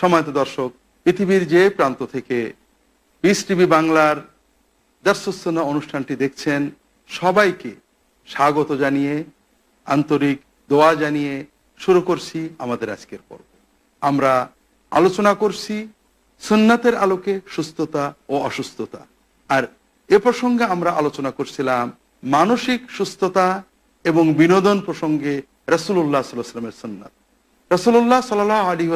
সময়ত দর্শক, পৃথিবীর যে প্রান্ত থেকে পিস টিভি বাংলার দার্সুসনা অনুষ্ঠানটি দেখছেন, সবাইকে স্বাগত জানিয়ে, আন্তরিক দোয়া জানিয়ে শুরু করছি আমাদের আজকের পর্ব। আমরা আলোচনা করছি সুন্নাতের আলোকে সুস্থতা ও অসুস্থতা। আর এ প্রসঙ্গে আমরা আলোচনা করছিলাম মানসিক সুস্থতা এবং বিনোদন প্রসঙ্গে রসুল্লাহ সাল্লামের সুন্নাত। রসুল্লাহ সাল আলী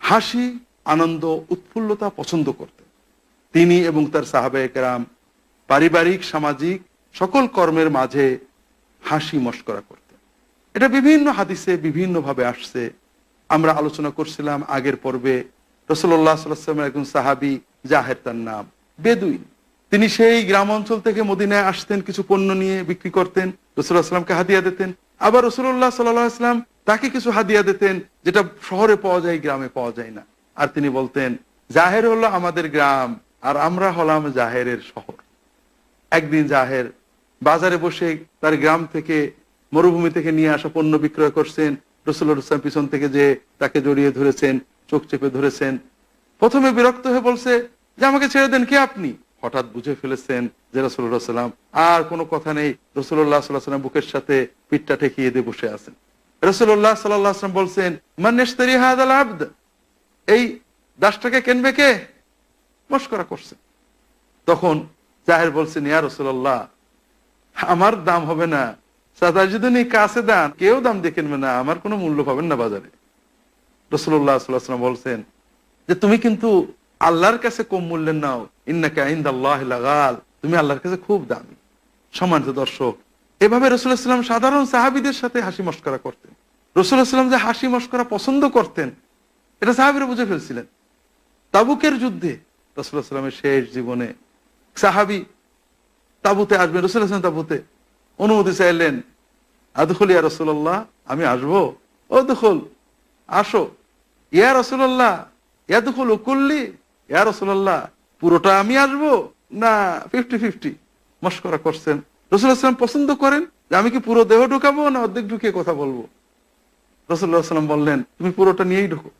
হাসি, আনন্দ, উৎফুল্লতা পছন্দ করতেন। তিনি এবং তার সাহাবাহাম পারিবারিক, সামাজিক সকল কর্মের মাঝে হাসি মস্করা করতেন। এটা বিভিন্ন হাদিসে বিভিন্নভাবে আসছে। আমরা আলোচনা করছিলাম আগের পর্বে রসল্লাহ সাল্লামের একজন সাহাবি, জাহের তার নাম, বেদুইন। তিনি সেই গ্রাম অঞ্চল থেকে মদিনায় আসতেন, কিছু পণ্য নিয়ে বিক্রি করতেন রসুল্লাহ সাল্লামকে হাদিয়া দিতেন। আবার রসুল্লাহ সাল্লাম তাকে কিছু হাদিয়া দিতেন যেটা শহরে পাওয়া যায়, গ্রামে পাওয়া যায় না। আর তিনি বলতেন, জাহের হলো আমাদের গ্রাম, আর আমরা হলাম জাহেরের শহর। একদিন জাহের বাজারে বসে তার গ্রাম থেকে, মরুভূমি থেকে নিয়ে আসা পণ্য বিক্রয় করছেন। রসুল্লাহ ইসলাম পিছন থেকে যে তাকে জড়িয়ে ধরেছেন, চোখ চেপে ধরেছেন। প্রথমে বিরক্ত হয়ে বলছে, যে আমাকে ছেড়ে দেন কে আপনি? হঠাৎ বুঝে ফেলেছেন যে রসুল্লাহ সাল্লাম আর কোনো কথা নেই। রসুল্লাহ সাল্লাহ সাল্লাম বুকের সাথে পিঠটা ঠেকিয়ে দিয়ে বসে আছেন। রসুল্লাহ সাল্লাহ আসলাম বলছেন মান্নেশতারি হাদাল আব্দ? এই দাসটাকে কেনবে কে মস্করা করছে। তখন জাহের বলছেন ইয়া রসুল্লাহ আমার দাম হবে না। সাদা যদি কাছে দান, কেউ দাম দিয়ে কিনবে না, আমার কোনো মূল্য পাবেন না বাজারে। রসুল্লাহ সাল্লাম বলছেন, যে তুমি কিন্তু আল্লাহর কাছে কম মূল্যের নাও। ইন্নাকে আইন্দ লাগাল। তুমি আল্লাহর কাছে খুব দামি। সম্মানিত দর্শক এভাবে রসুল্লাহাম সাধারণ সাহাবিদের সাথে হাসি মস্করা করতেন। রসুল্লাহাম যে হাসি মস্করা পছন্দ করতেন, এটা সাহাবিরা বুঝে ফেলছিলেন। তাবুকের যুদ্ধে রসুল্লাহ সাল্লামের শেষ জীবনে সাহাবি তাবুতে আসবেন। রসুল্লাহাম তাবুতে অনুমতি চাইলেন, আদখল ইয়া রসুল্লাহ আমি আসব। ও দখল আসো। ইয়া রসুল্লাহ ইয়া দখল উকুল্লি ইয়া রসুল্লাহ পুরোটা আমি আসব? না, ফিফটি ফিফটি। মস্করা করছেন। রসুল্লাহাম পছন্দ করেন যে আমি কি পুরো দেহ ঢুকাবো না অর্ধেক ঢুকিয়ে কথা বলব? রসুল্লাহ সাল্লাম বললেন, তুমি পুরোটা নিয়েই ঢুকো।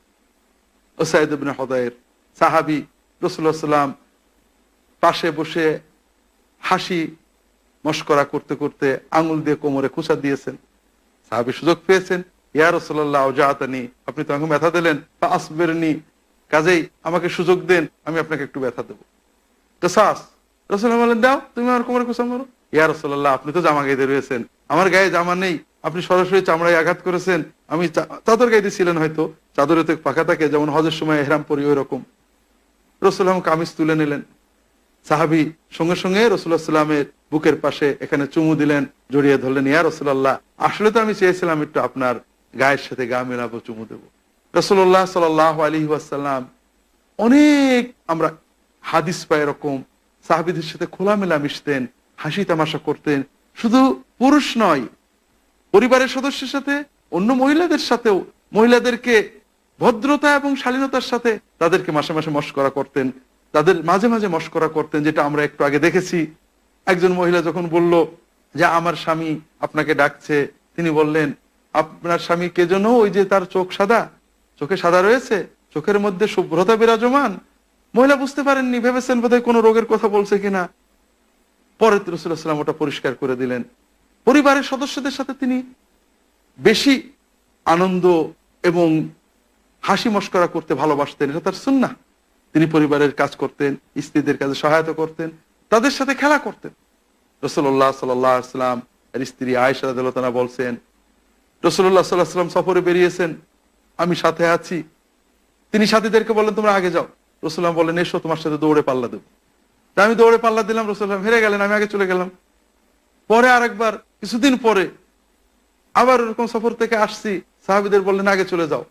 ও সাইদ হদায়ের সাহাবি রসুল্লাহ সাল্লাম পাশে বসে হাসি মস্করা করতে করতে আঙুল দিয়ে কোমরে খুচা দিয়েছেন। সাহাবি সুযোগ পেয়েছেন। ইয়া রসল্লাহ জাহাতানি আপনি তো আমাকে ব্যথা দিলেন। বা আসবেরনি কাজেই আমাকে সুযোগ দেন, আমি আপনাকে একটু ব্যথা দেবো। কাসাস রসুল্লাহ বলেন দাও, তুমি আমার কোমরে খুচা মারো। ইয়া আপনি তো জামা গাইতে রয়েছেন। আমার গায়ে জামা নেই, আপনি সরাসরি চামড়ায় আঘাত করেছেন। আমি চাদর গাইতে ছিলেন হয়তো, চাদরে তো পাখা থাকে, যেমন হজের সময় এহরাম পরি ওই রকম। কামিজ তুলে নিলেন। সাহাবি সঙ্গে সঙ্গে রসুল্লাহ সাল্লামের বুকের পাশে এখানে চুমু দিলেন, জড়িয়ে ধরলেন, ইয়া রসুল্লাহ আসলে তো আমি চেয়েছিলাম একটু আপনার গায়ের সাথে গা মেলাবো, চুমু দেবো। রসুল্লাহ সাল আলী ওয়াসাল্লাম, অনেক আমরা হাদিস পাই এরকম, সাহাবিদের সাথে খোলামেলা মিশতেন হাসি তামাশা করতেন শুধু পুরুষ নয়, পরিবারের সদস্যের সাথে, অন্য মহিলাদের সাথেও মহিলাদেরকে ভদ্রতা এবং শালীনতার সাথে তাদেরকে মাসে মাসে মস্করা করতেন। তাদের মাঝে মাঝে মস্করা করতেন, যেটা আমরা একটু আগে দেখেছি। একজন মহিলা যখন বলল যে, আমার স্বামী আপনাকে ডাকছে। তিনি বললেন, আপনার স্বামী কে যেন ওই যে তার চোখ সাদা? চোখে সাদা রয়েছে? চোখের মধ্যে শুভ্রতা বিরাজমান? মহিলা বুঝতে পারেননি, ভেবেছেন বোধহয় কোনো রোগের কথা বলছে কিনা। পরে রসুল্লাহাম ওটা পরিষ্কার করে দিলেন। পরিবারের সদস্যদের সাথে তিনি বেশি আনন্দ এবং হাসি মস্করা করতে ভালোবাসতেন। এটা তার সুন্না তিনি পরিবারের কাজ করতেন, স্ত্রীদের কাজে সহায়তা করতেন, তাদের সাথে খেলা করতেন। রসল্লাহ সাল্লাম এর স্ত্রী আয়সা বলছেন রসল্লাহ সাল্লাহাম সফরে বেরিয়েছেন, আমি সাথে আছি। তিনি সাথীদেরকে বললেন, তোমরা আগে যাও। রসুল্লাম বলেন এসো, তোমার সাথে দৌড়ে পাল্লা দেবো। তা আমি দৌড়ে পাল্লা দিলাম রসুল্লাম হেরে গেলেন, আমি আগে চলে গেলাম। পরে আরেকবার, কিছুদিন পরে আবার ওরকম সফর থেকে আসছি, সাহাবিদের বললেন, আগে চলে যাও।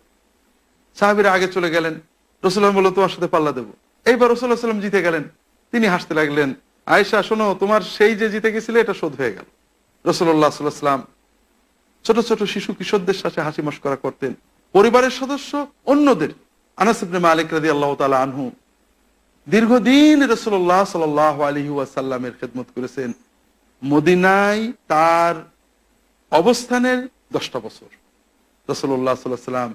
সাহাবিরা আগে চলে গেলেন। রসুল্লাম বলল তোমার সাথে পাল্লা দেবো। এইবার রসুল্লাহ সাল্লাম জিতে গেলেন। তিনি হাসতে লাগলেন আয়সা শোনো, তোমার সেই যে জিতে গেছিলে, এটা শোধ হয়ে গেল। রসুল্লাহ সাল্লাম ছোট ছোট শিশু কিশোরদের সাথে হাসি মস্করা করতেন। পরিবারের সদস্য অন্যদের। আনাসিবনে মালিক রাজি আল্লাহ তালা আনহু দীর্ঘদিন রসুল্লাহ সাল আলহি ওয়াসাল্লামের খেদমত করেছেন। মদিনায় তার অবস্থানের দশটা বছর। রসুল্লাহ সাল্লাম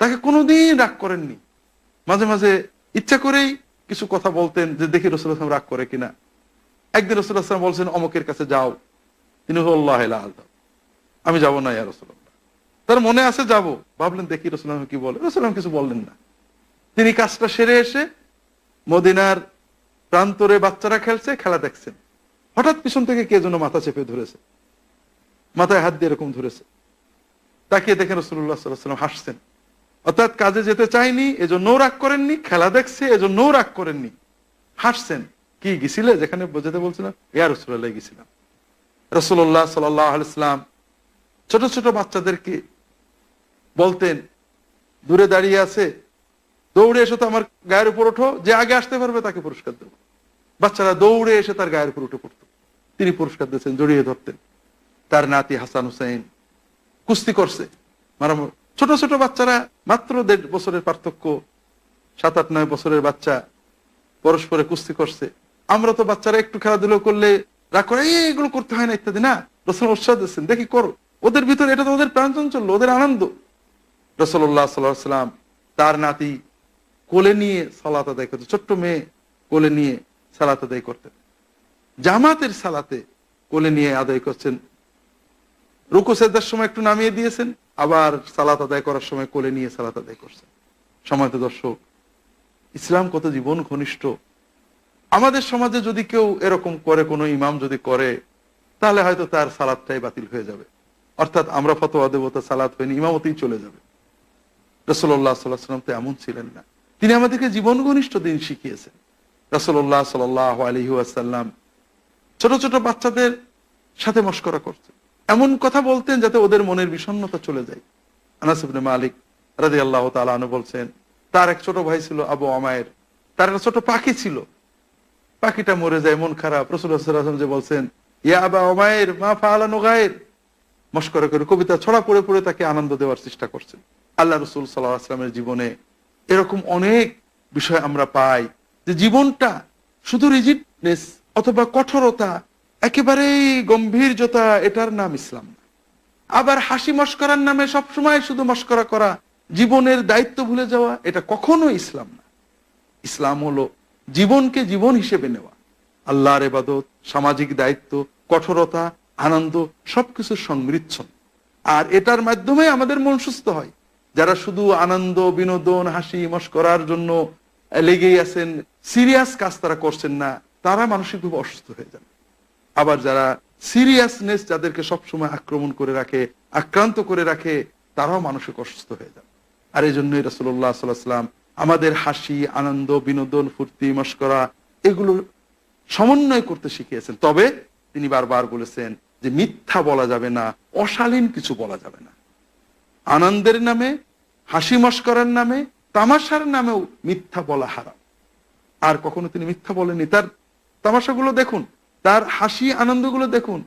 তাকে কোনোদিন রাগ করেননি। মাঝে মাঝে ইচ্ছা করেই কিছু কথা বলতেন যে দেখি রসুল আসলাম রাগ করে কিনা। একদিন রসুল আসলাম বলছেন, অমকের কাছে যাও। তিনি আল্লাহ আমি যাব না, ইয়া রসুল্লাহ তার মনে আছে, যাব। ভাবলেন, দেখি রসুল কি বলে? রসুল কিছু বললেন না। তিনি কাজটা সেরে এসে মদিনার প্রান্তরে বাচ্চারা খেলছে, খেলা দেখছেন হঠাৎ পিছন থেকে কে যেন মাথা চেপে ধরেছে। মাথায় হাত দিয়ে এরকম ধরেছে। তাকিয়ে দেখেন রসুল্লাহ সাল্লাম হাসছেন। অর্থাৎ কাজে যেতে চাইনি এজন্য রাগ করেননি, খেলা দেখছে এজন্য রাগ করেননি। হাসছেন। কি, গেছিলে? যেখানে বোঝাতে বলছিলাম ইয়া রসুল্লাহ গেছিলাম। রসুল্লাহ সাল্লাম ছোট ছোট বাচ্চাদেরকে বলতেন, দূরে দাঁড়িয়ে আছে দৌড়ে এসে তো আমার গায়ের উপর ওঠো যে আগে আসতে পারবে তাকে পুরস্কার দেবো। বাচ্চারা দৌড়ে এসে তার গায়ের উপর উঠে পড়তো। তিনি পুরস্কার দিয়েছেন জড়িয়ে ধরতেন। তার নাতি হাসান হুসাইন কুস্তি করছে। মারামার ছোট ছোট বাচ্চারা মাত্র দেড় বছরের পার্থক্য সাত আট নয় বছরের বাচ্চা পরস্পরে কুস্তি করছে। আমরা তো বাচ্চারা একটু খেলাধুলো করলে রাগ করে "এই, এগুলো করতে হয় না ইত্যাদি। না রসুল উৎসাহ দিচ্ছেন দেখি করো। ওদের ভিতরে এটা তো ওদের প্রাঞ্চন চলল ওদের আনন্দ। রসল্লাহ সাল্লাম তার নাতি কোলে নিয়ে সালাত আদায় করতে, ছোট্ট মেয়ে কোলে নিয়ে সালাত আদায় করতেন জামাতের সালাতে কোলে নিয়ে আদায় করছেন। রুকু সেদার সময় একটু নামিয়ে দিয়েছেন, আবার সালাত আদায় করার সময় কোলে নিয়ে সালাত আদায় করছেন। সময় দর্শক, ইসলাম কত জীবন ঘনিষ্ঠ। আমাদের সমাজে যদি কেউ এরকম করে, কোনো ইমাম যদি করে, তাহলে হয়তো তার সালাদটাই বাতিল হয়ে যাবে। অর্থাৎ আমরা ফতোয়া দেবো তার সালাদ হয়নি, ইমামতেই চলে যাবে। রসল্লাহ সাল্লাহ সাল্লাম তো এমন ছিলেন না। তিনি আমাদেরকে জীবন ঘনিষ্ঠ দিন শিখিয়েছেন। রসল্লাহ সাল আলহি আসাল্লাম ছোট ছোট বাচ্চাদের সাথে মস্করা করতেন। এমন কথা বলতেন যাতে ওদের মনের বিষণ্ণতা চলে যায়। আনাসিবনে মালিক রাজি আল্লাহ তালু বলছেন, তার এক ছোট ভাই ছিল আবু আমায়ের তার একটা ছোট পাখি ছিল। পাখিটা মরে যায়, মন খারাপ। রসুল্লাহাম যে বলছেন, ইয়া আবা অমায়ের মা ফালানো গায়ের মস্করা করে কবিতা ছড়া পড়ে পড়ে তাকে আনন্দ দেওয়ার চেষ্টা করছেন। আল্লাহ রসুল সাল্লাহ আসলামের জীবনে এরকম অনেক বিষয় আমরা পাই যে জীবনটা শুধু রিজিটনেস অথবা কঠোরতা, একেবারেই গম্ভীর্যতা এটার নাম ইসলাম আবার হাসি মস্করার নামে সবসময় শুধু মস্করা করা, জীবনের দায়িত্ব ভুলে যাওয়া, এটা কখনো ইসলাম না। ইসলাম হলো জীবনকে জীবন হিসেবে নেওয়া। আল্লাহর এবাদত সামাজিক দায়িত্ব, কঠোরতা, আনন্দ, সবকিছুর সংমিশ্রণ। আর এটার মাধ্যমে আমাদের মন সুস্থ হয়। যারা শুধু আনন্দ, বিনোদন, হাসি মস্করার জন্য লেগেই আছেন সিরিয়াস কাজ তারা করছেন না, তারা মানসিকভাবে অসুস্থ হয়ে যান। আবার যারা সিরিয়াসনেস যাদেরকে সবসময় আক্রমণ করে রাখে, আক্রান্ত করে রাখে, তারাও মানসিক অসুস্থ হয়ে যান। আর এই জন্যই রসুল্লাহ সাল্লাম আমাদের হাসি, আনন্দ, বিনোদন, ফুর্তি মস্করা এগুলো সমন্বয় করতে শিখিয়েছেন। তবে তিনি বারবার বলেছেন যে মিথ্যা বলা যাবে না, অশালীন কিছু বলা যাবে না। আনন্দের নামে, হাসি মস্করার নামে, তামাশার নামেও মিথ্যা বলা হারাম। আর কখনো তিনি মিথ্যা বলেননি। তার তামাশাগুলো দেখুন, তার হাসি আনন্দগুলো দেখুন।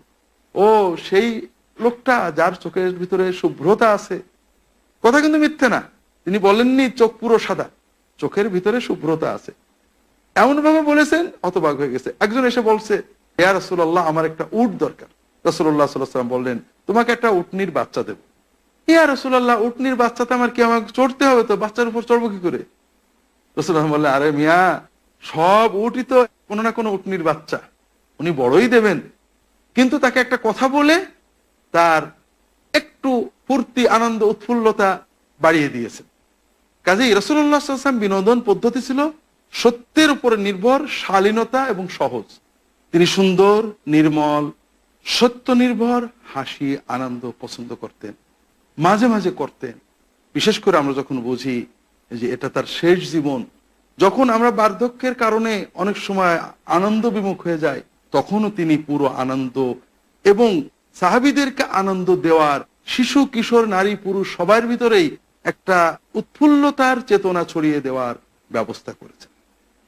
ও, সেই লোকটা যার চোখের ভিতরে শুভ্রতা আছে। কথা কিন্তু মিথ্যে না। তিনি বলেননি চোখ পুরো সাদা, চোখের ভিতরে শুভ্রতা আছে। এমন ভাবে বলেছেন অতবাক হয়ে গেছে। একজন এসে বলছে, ইয়া রসুল্লাহ আমার একটা উট দরকার। রসুল্লাহ সাল্লাম বললেন, তোমাকে একটা উটনির বাচ্চা দেব। ইয়া রসুল্লাহ উটনির বাচ্চাতে আমার কি আমাকে চড়তে হবে তো? বাচ্চার উপর চড়বো কি করে? রসুল্লাহ বললেন, আরে মিয়া, সব উটই তো কোনো না কোনো উটনির বাচ্চা। উনি বড়ই দেবেন। কিন্তু তাকে একটা কথা বলে তার একটু ফুর্তি, আনন্দ, উৎফুল্লতা বাড়িয়ে দিয়েছেন কাজে রসুল্লাহাম বিনোদন পদ্ধতি ছিল সত্যের উপরে নির্ভর, শালীনতা এবং সহজ। তিনি সুন্দর, নির্মল, সত্য নির্ভর, হাসি, আনন্দ পছন্দ করতেন। মাঝে মাঝে করতেন বিশেষ করে আমরা যখন বুঝি যে এটা তার শেষ জীবন, যখন আমরা বার্ধক্যের কারণে অনেক সময় আনন্দ বিমুখ হয়ে যায় তখনও তিনি পুরো আনন্দ এবং সাহাবিদেরকে আনন্দ দেওয়ার শিশু, কিশোর, নারী, পুরুষ সবার ভিতরেই একটা উৎফুল্লতার চেতনা ছড়িয়ে দেওয়ার ব্যবস্থা করেছেন।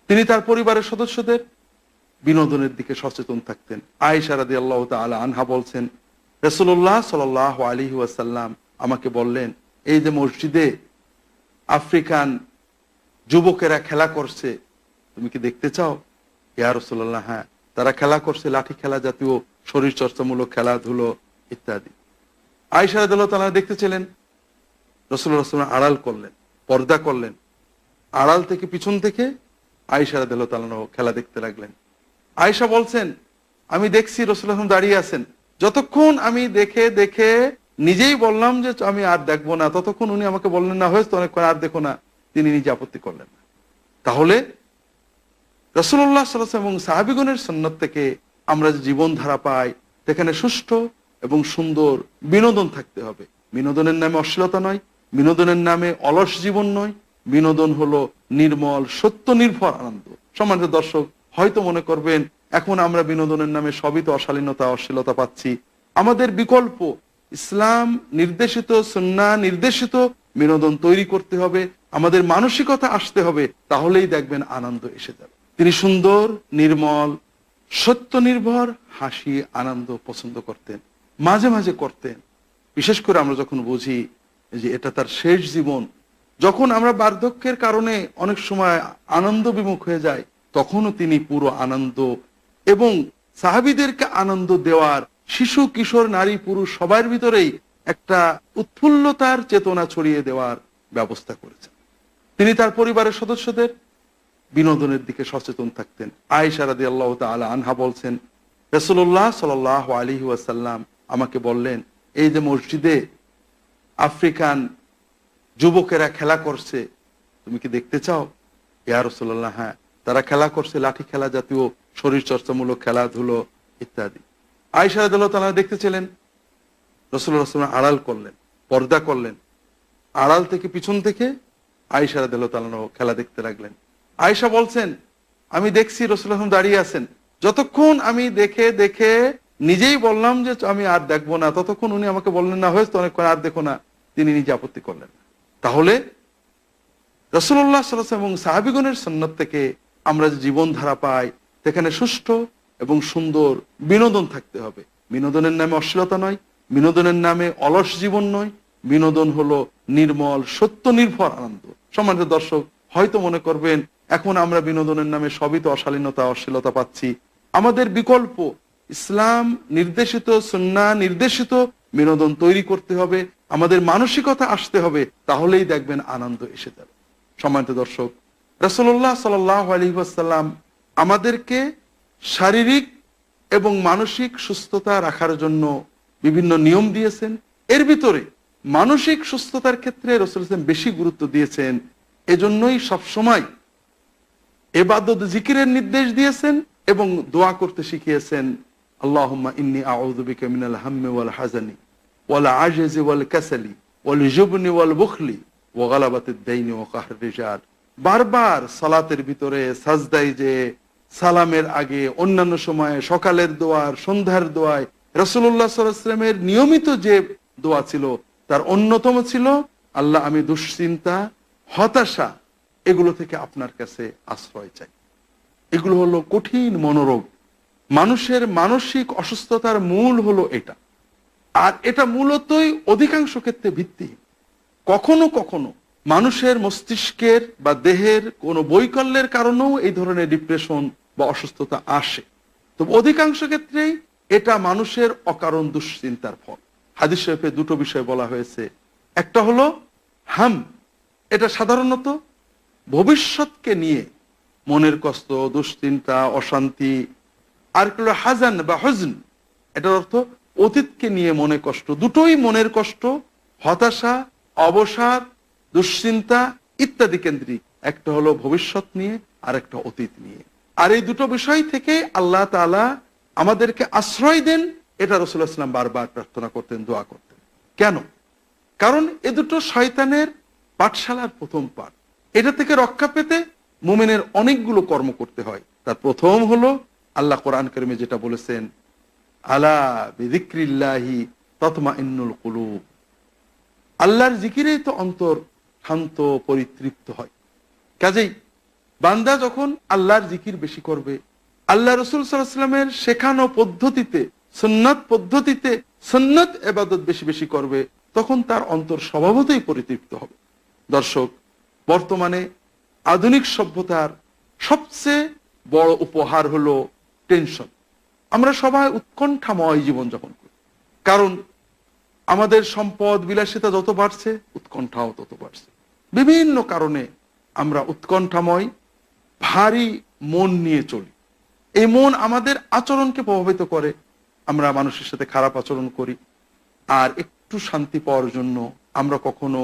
তিনি তার পরিবারের সদস্যদের বিনোদনের দিকে সচেতন থাকতেন। আয়েশা রাদি আল্লাহ আনহা বলছেন রসুল্লাহ সাল আলী ওয়াসাল্লাম আমাকে বললেন, এই যে মসজিদে আফ্রিকান যুবকেরা খেলা করছে, তুমি কি দেখতে চাও? ইয়া রসুল্লাহ হ্যাঁ তারা খেলা করছে, লাঠি খেলা জাতীয় শরীর চর্চামূলক খেলাধুলো ইত্যাদি। আয়সারাদ তারা দেখতে ছিলেন রসুল্লাহ রসুল্লাহ আড়াল করলেন, পর্দা করলেন। আড়াল থেকে পিছন থেকে আয়সা রাদিল তালানো খেলা দেখতে লাগলেন। আয়সা বলছেন, আমি দেখছি রসুল্লাহ দাঁড়িয়ে আছেন। যতক্ষণ আমি দেখে দেখে নিজেই বললাম যে আমি আর দেখব না। ততক্ষণ উনি আমাকে বললেন, না, হয়েছে অনেকক্ষণ, আর দেখো না। তিনি নিজে আপত্তি করলেন না। তাহলে রসুল্লাহ সাল্লাম এবং সাহাবিগণের সন্ন্যত থেকে আমরা যে জীবনধারা পাই, সেখানে সুষ্ঠু এবং সুন্দর বিনোদন থাকতে হবে। বিনোদনের নামে অশ্লীলতা নয়, বিনোদনের নামে অলস জীবন নয়। বিনোদন হলো নির্মল, সত্য, নির্ভর আনন্দ। সম্মানিত দর্শক, হয়তো মনে করবেন, এখন আমরা বিনোদনের নামে সবই তো অশালীনতা, অশ্লীলতা পাচ্ছি। আমাদের বিকল্প ইসলাম নির্দেশিত সুন্না নির্দেশিত, বিনোদন তৈরি করতে হবে, আমাদের মানসিকতা আসতে হবে, তাহলেই দেখবেন আনন্দ এসে যাবে। তিনি সুন্দর, নির্মল, সত্য নির্ভর, হাসি, আনন্দ পছন্দ করতেন, মাঝে মাঝে করতেন। বিশেষ করে আমরা যখন বুঝি যে এটা তার শেষ জীবন, যখন আমরা বার্ধক্যের কারণে অনেক সময় আনন্দ বিমুখ হয়ে যায় তখনও তিনি পুরো আনন্দ এবং সাহাবিদেরকে আনন্দ দেওয়ার শিশু, কিশোর, নারী, পুরুষ সবার ভিতরেই একটা উৎফুল্লতার চেতনা ছড়িয়ে দেওয়ার ব্যবস্থা করেছেন। তিনি তার পরিবারের সদস্যদের বিনোদনের দিকে সচেতন থাকতেন। আয়েশা রাদি আল্লাহ তালা আনহা বলছেন রসুল্লাহ সাল আলী ওয়াসাল্লাম আমাকে বললেন, এই যে মসজিদে আফ্রিকান যুবকেরা খেলা করছে, তুমি কি দেখতে চাও? ইয়া রসুল্লাহ হ্যাঁ তারা খেলা করছে, লাঠি খেলা জাতীয় শরীর চর্চামূলক খেলাধুলো ইত্যাদি। আয়সা তালা দেখতেছিলেন রসুল্লাহ রসুল্লাহ আড়াল করলেন, পর্দা করলেন। আড়াল থেকে পিছন থেকে আয়সা তালানো খেলা দেখতে লাগলেন। আয়সা বলছেন, আমি দেখছি রসুল্লাহ দাঁড়িয়ে আছেন। যতক্ষণ আমি দেখে দেখে নিজেই বললাম যে আমি আর দেখব না, ততক্ষণ উনি আমাকে বললেন, না হয়েছে অনেকক্ষণ আর দেখো না। তিনি নিজে আপত্তি করলেন। তাহলে রসুল্লাহ সাল্লাম এবং সাহাবিগণের সন্ন্যত থেকে আমরা যে জীবনধারা পাই, সেখানে সুষ্ঠু এবং সুন্দর বিনোদন থাকতে হবে। বিনোদনের নামে অশ্লীলতা নয়, বিনোদনের নামে অলস জীবন নয়, বিনোদন হলো নির্মল, সত্য, নির্ভর আনন্দ। সম্মানিত দর্শক, হয়তো মনে করবেন, এখন আমরা বিনোদনের নামে সবই তো অশালীনতা, অশ্লীলতা পাচ্ছি। আমাদের বিকল্প, ইসলাম নির্দেশিত, সুন্না নির্দেশিত, বিনোদন তৈরি করতে হবে, আমাদের মানসিকতা আসতে হবে, তাহলেই দেখবেন আনন্দ এসে যাবে। সম্মানিত দর্শক রসল্লাহ সাল আলী আমাদেরকে শারীরিক এবং মানসিক সুস্থতা রাখার জন্য বিভিন্ন নিয়ম দিয়েছেন। এর ভিতরে মানসিক সুস্থতার ক্ষেত্রে রসুল হোসেন বেশি গুরুত্ব দিয়েছেন। এজন্যই সবসময় এবাদত জিকিরের নির্দেশ দিয়েছেন এবং দোয়া করতে শিখিয়েছেন আল্লাহ বারবার সালাতের ভিতরে সাজদাই যে সালামের আগে, অন্যান্য সময়ে, সকালের দোয়ার, সন্ধ্যার দোয়ায় রসুল্লাহ সাল্লামের নিয়মিত যে দোয়া ছিল, তার অন্যতম ছিল, আল্লাহ আমি দুশ্চিন্তা, হতাশা, এগুলো থেকে আপনার কাছে আশ্রয় চাই। এগুলো হলো কঠিন মনোরোগ। মানুষের মানসিক অসুস্থতার মূল হলো এটা। আর এটা মূলতই অধিকাংশ ক্ষেত্রে ভিত্তি। কখনো কখনো মানুষের মস্তিষ্কের বা দেহের কোনো বৈকল্যের কারণেও এই ধরনের ডিপ্রেশন বা অসুস্থতা আসে। তো অধিকাংশ ক্ষেত্রেই এটা মানুষের অকারণ দুশ্চিন্তার ফল। হাদিস শরীফে দুটো বিষয় বলা হয়েছে। একটা হলো হাম। এটা সাধারণত ভবিষ্যৎকে নিয়ে মনের কষ্ট, দুশ্চিন্তা, অশান্তি, আর কি হাজান বা হজন। এটার অর্থ অতীতকে নিয়ে মনে কষ্ট। দুটোই মনের কষ্ট, হতাশা, অবসাদ, দুশ্চিন্তা ইত্যাদি কেন্দ্রিক। একটা হলো ভবিষ্যৎ নিয়ে আর একটা অতীত নিয়ে। আর এই দুটো বিষয় থেকে আল্লাহ তালা আমাদেরকে আশ্রয় দেন, এটা রসুল্লাহ ইসলাম বারবার প্রার্থনা করতেন, দোয়া করতেন। কেন? কারণ এ দুটো শয়তানের পাঠশালার প্রথম পাঠ। এটা থেকে রক্ষা পেতে মোমেনের অনেকগুলো কর্ম করতে হয়। তার প্রথম হলো আল্লাহ কোরআন করিমে যেটা বলেছেন, আলা বিদিক্রিল্লাহি তৎমা ইন্নুল কুলুব। আল্লাহর জিকিরেই তো অন্তর শান্ত, পরিতৃপ্ত হয়। কাজেই বান্দা যখন আল্লাহর জিকির বেশি করবে, আল্লাহ রসুল সাল্লামের শেখানো পদ্ধতিতে সন্ন্যত পদ্ধতিতে সন্ন্যত এবাদত বেশি বেশি করবে, তখন তার অন্তর স্বভাবতই পরিতৃপ্ত হবে। দর্শক, বর্তমানে আধুনিক সভ্যতার সবচেয়ে বড় উপহার হলো টেনশন। আমরা সবাই উৎকণ্ঠাময় জীবনযাপন করি। কারণ আমাদের সম্পদ বিলাসিতা যত বাড়ছে, উৎকণ্ঠাও তত বাড়ছে। বিভিন্ন কারণে আমরা উৎকণ্ঠাময় ভারী মন নিয়ে চলি। এই মন আমাদের আচরণকে প্রভাবিত করে। আমরা মানুষের সাথে খারাপ আচরণ করি। আর একটু শান্তি পাওয়ার জন্য আমরা কখনো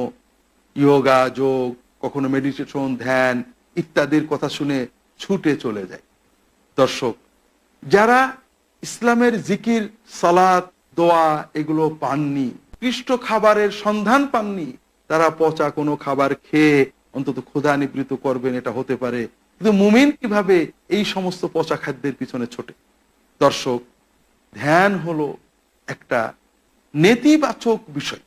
ইয়োগা, যোগ, কখনো মেডিটেশন, ধ্যান ইত্যাদির কথা শুনে ছুটে চলে যায় দর্শক, যারা ইসলামের জিকির সালাদ দোয়া এগুলো পাননি কৃষ্ট খাবারের সন্ধান পাননি, তারা পচা কোনো খাবার খেয়ে অন্তত ক্ষুধা নিবৃত করবেন, এটা হতে পারে কিন্তু মুমিন কীভাবে এই সমস্ত পচা খাদ্যের পিছনে ছোটে? দর্শক, ধ্যান হলো একটা নেতিবাচক বিষয়।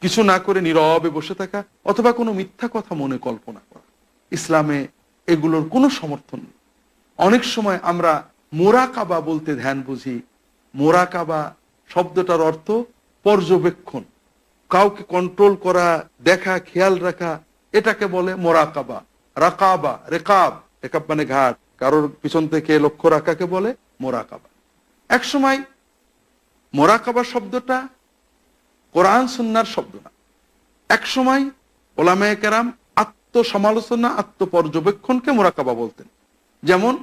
কিছু না করে নীরবে বসে থাকা অথবা কোনো মিথ্যা কথা মনে কল্পনা করা। ইসলামে এগুলোর কোনো সমর্থন নেই। অনেক সময় আমরা মোরাকাবা বলতে ধ্যান বুঝি। মোরাকাবা শব্দটার অর্থ পর্যবেক্ষণ। কাউকে কন্ট্রোল করা, দেখা, খেয়াল রাখা, এটাকে বলে মোরাকাবা, রাকাবা, রেকাব। রেকাব মানে ঘাট। কারোর পিছন থেকে লক্ষ্য রাখাকে বলে? মোরাকাবা এক সময় মোরাকাবা শব্দটা কোরআন সুন্নার শব্দ না। এক সময় ওলামায়ে কেরাম আত্মসমালোচনা, আত্মপর্যবেক্ষণকে মোরাকাবা বলতেন। যেমন,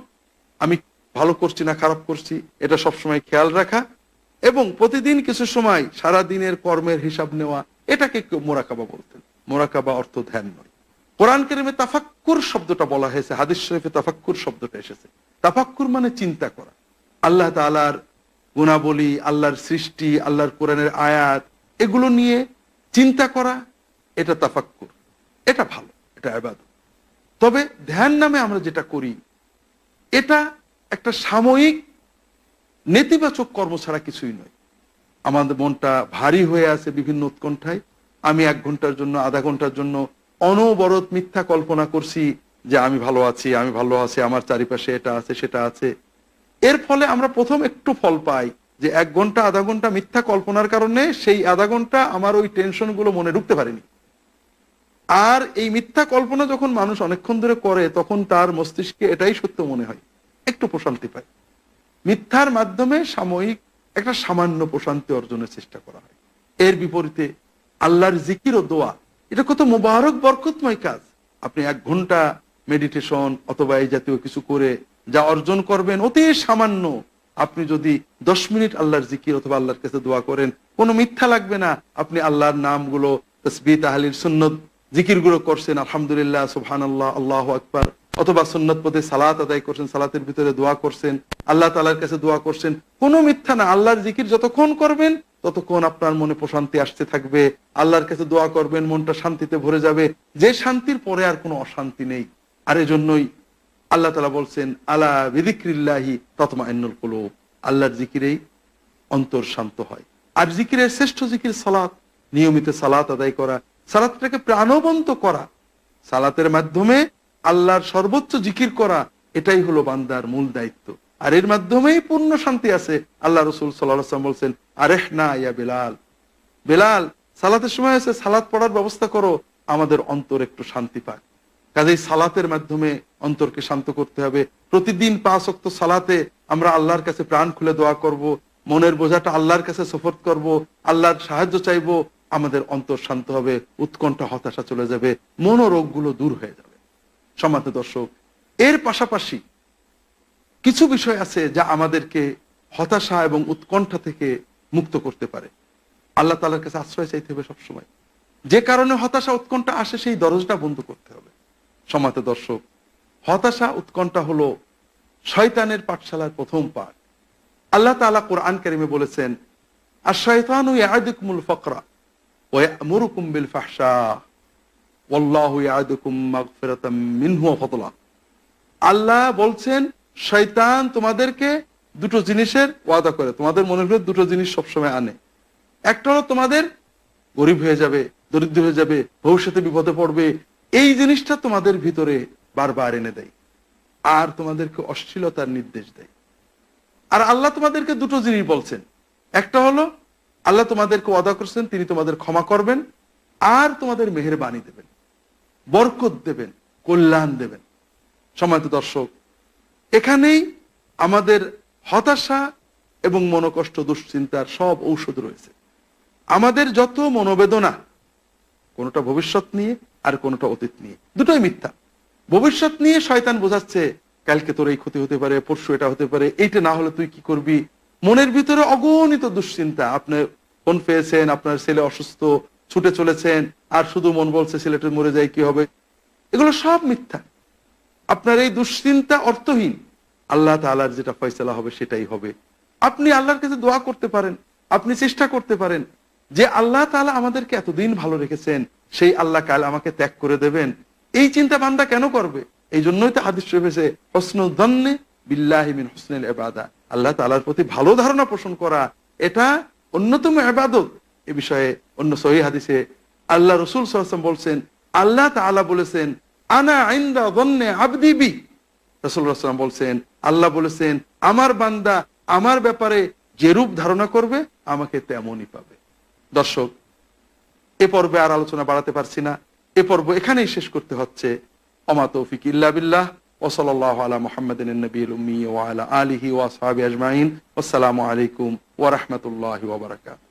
আমি ভালো করছি না, খারাপ করছি, এটা সবসময় খেয়াল রাখা এবং প্রতিদিন কিছু সময় সারা দিনের কর্মের হিসাব নেওয়া, এটাকে মোরাকাবা বলতেন। মোরাকাবা অর্থ ধ্যান নয়। কোরআন কেরিমে তাফাক্কুর শব্দটা বলা হয়েছে, হাদিস শরীফে তাফাক্কুর শব্দটা এসেছে। তাফাক্কুর মানে চিন্তা করা। আল্লাহ তালার গুণাবলী, আল্লাহর সৃষ্টি, আল্লাহর কোরআনের আয়াত, এগুলো নিয়ে চিন্তা করা, এটা তাফাক্কুর। এটা ভালো, এটা আবাদত তবে ধ্যান নামে আমরা যেটা করি, এটা একটা সাময়িক নেতিবাচক কর্ম ছাড়া কিছুই নয়। আমাদের মনটা ভারী হয়ে আছে বিভিন্ন উৎকণ্ঠায়। আমি এক ঘণ্টার জন্য, আধা ঘণ্টার জন্য অনবরত মিথ্যা কল্পনা করছি যে আমি ভালো আছি, আমি ভালো আছি, আমার চারিপাশে এটা আছে, সেটা আছে। এর ফলে আমরা প্রথম একটু ফল পাই যে এক ঘণ্টা, আধা ঘণ্টা মিথ্যা কল্পনার কারণে সেই আধা ঘণ্টা আমার ওই টেনশনগুলো মনে ঢুকতে পারেনি। আর এই মিথ্যা কল্পনা যখন মানুষ অনেকক্ষণ ধরে করে, তখন তার মস্তিষ্কে এটাই সত্য মনে হয়। একটু প্রশান্তি পায়। মিথ্যার মাধ্যমে সাময়িক একটা সামান্য প্রশান্তি অর্জনের চেষ্টা করা হয়। এর বিপরীতে আল্লাহর জিকির ও দোয়া এটা কত মোবারক, বরকতময় কাজ। আপনি এক ঘণ্টা মেডিটেশন অথবা এই জাতীয় কিছু করে যা অর্জন করবেন, অতি সামান্য। আপনি যদি দশ মিনিট আল্লাহর জিকির অথবা আল্লাহর কাছে দোয়া করেন, কোনো মিথ্যা লাগবে না। আপনি আল্লাহর নামগুলো তসবি তাহালির সুন্নত জিকিরগুলো করছেন, আলহামদুলিল্লাহ সুবহান আল্লাহ আল্লাহ আকবর। অথবা সুন্নত পদে সালাত আদায় করছেন, সালাতের ভিতরে দোয়া করছেন, আল্লাহ তালার কাছে দোয়া করছেন, কোনো মিথ্যা না। আল্লাহর জিকির যতক্ষণ করবেন ততক্ষণ আপনার মনে প্রশান্তি আসতে থাকবে। আল্লাহর কাছে দোয়া করবেন, মনটা শান্তিতে ভরে যাবে। যে শান্তির পরে আর কোনো অশান্তি নেই। আর এজন্যই আল্লাহ তালা বলছেন, আলা বিদিক্রিল্লাহি ততমা এন্নুল কুলুব। আল্লাহর জিকিরেই অন্তর শান্ত হয়। আর জিকিরের শ্রেষ্ঠ জিকির সালাত, নিয়মিত সালাত আদায় করা। সালাতটাকে প্রাণবন্ত করা। সালাতের মাধ্যমে আল্লাহর সর্বোচ্চ জিকির করা, এটাই হলো বান্দার মূল দায়িত্ব। আর এর মাধ্যমেই পূর্ণ শান্তি আছে। আল্লাহ রসুল সাল্লাম বলছেন আরেহ না ইয়া বেলাল। বেলাল, সালাতের সময় আছে সালাত পড়ার ব্যবস্থা করো, আমাদের অন্তর একটু শান্তি পাক। কাজেই সালাতের মাধ্যমে অন্তরকে শান্ত করতে হবে। প্রতিদিন পাঁচ অক্ত সালাতে আমরা আল্লাহর কাছে প্রাণ খুলে দোয়া করব, মনের বোঝাটা আল্লাহর কাছে সফর করব, আল্লাহর সাহায্য চাইব, আমাদের অন্তর শান্ত হবে, উৎকণ্ঠা, হতাশা চলে যাবে, মনোরোগগুলো দূর হয়ে যাবে। সমাজ দর্শক, এর পাশাপাশি কিছু বিষয় আছে যা আমাদেরকে হতাশা এবং উৎকণ্ঠা থেকে মুক্ত করতে পারে। আল্লাহ তালার কাছে আশ্রয় চাইতে হবে সবসময়। যে কারণে হতাশা, উৎকণ্ঠা আসে, সেই দরজটা বন্ধ করতে হবে। সমাতে দর্শক, হতাশা, উৎকণ্ঠা হলো শয়তানের পাঠশালার প্রথম পাঠ। আল্লাহ তালা কোরআন কারিমে বলেছেন আর শয়তান ইয়াদিকুমুল ফকরা ও মুরুকুম বিল মিনহু আল্লাহ বলছেন শয়তান তোমাদেরকে দুটো জিনিসের ওয়াদা করে। তোমাদের মনের ভিতরে দুটো জিনিস সবসময় আনে। একটা হলো তোমাদের গরিব হয়ে যাবে, দরিদ্র হয়ে যাবে, ভবিষ্যতে বিপদে পড়বে। এই জিনিসটা তোমাদের ভিতরে বারবার এনে দেয়। আর তোমাদেরকে অশ্লীলতার নির্দেশ দেয়। আর আল্লাহ তোমাদেরকে দুটো জিনিস বলছেন। একটা হলো, আল্লাহ তোমাদেরকে ওয়াদা করছেন, তিনি তোমাদের ক্ষমা করবেন, আর তোমাদের মেহের বাণী দেবেন, বরকত দেবেন, কল্যাণ দেবেন। সময়ত দর্শক এখানেই আমাদের হতাশা এবং মনোকষ্ট দুশ্চিন্তার সব ঔষধ রয়েছে। আমাদের যত মনোবেদনা, কোনোটা ভবিষ্যৎ নিয়ে আর কোনোটা অতীত নিয়ে, দুটোই মিথ্যা। ভবিষ্যৎ নিয়ে শয়তান বোঝাচ্ছে, কালকে তোর এই ক্ষতি হতে পারে, পরশু এটা হতে পারে, এইটা না হলে তুই কি করবি? মনের ভিতরে অগণিত দুশ্চিন্তা, আপনি ফোন পেয়েছেন, আপনার ছেলে অসুস্থ, ছুটে চলেছেন, আর শুধু মন বলছে ছেলেটা মরে যায়, কি হবে? এগুলো সব মিথ্যা। আপনার এই দুশ্চিন্তা অর্থহীন। আল্লাহ তালার যেটা ফয়সলা হবে, সেটাই হবে। আপনি আল্লাহর কাছে দোয়া করতে পারেন, আপনি চেষ্টা করতে পারেন। যে আল্লাহ তাআলা আমাদেরকে এতদিন ভালো রেখেছেন, সেই আল্লাহ কাল আমাকে ত্যাগ করে দেবেন। এই চিন্তা বান্দা কেন করবে? এই জন্যই তো হাদিস হয়েছে হসনুদ্দন্নে বিল্লাহিমিন হোসনেল এবাদা আল্লাহ তালার প্রতি ভালো ধারণা পোষণ করা, এটা অন্যতম এবাদত এ বিষয়ে অন্য সহি হাদিসে আল্লাহ রসুল সাল্লাম বলছেন, আল্লাহ তাআলা বলেছেন আনা আইন্দা দন্নে আবদিবি রসুল্লাহাম বলছেন, আল্লাহ বলেছেন, আমার বান্দা আমার ব্যাপারে যে রূপ ধারণা করবে, আমাকে তেমনই পাবে। দর্শক, এ পর্বে আর আলোচনা বাড়াতে পারছি না। এ পর্ব এখানেই শেষ করতে হচ্ছে। অমা তৌফিক ইল্লা বিল্লাহ ওসলাল্লাহ আলা মোহাম্মদিন নবীল উম্মি ওয়ালা আলিহি ওয়াসহাবি আজমাইন। আসসালামু আলাইকুম ওয়া রাহমাতুল্লাহি ওয়া বারাকাতুহু।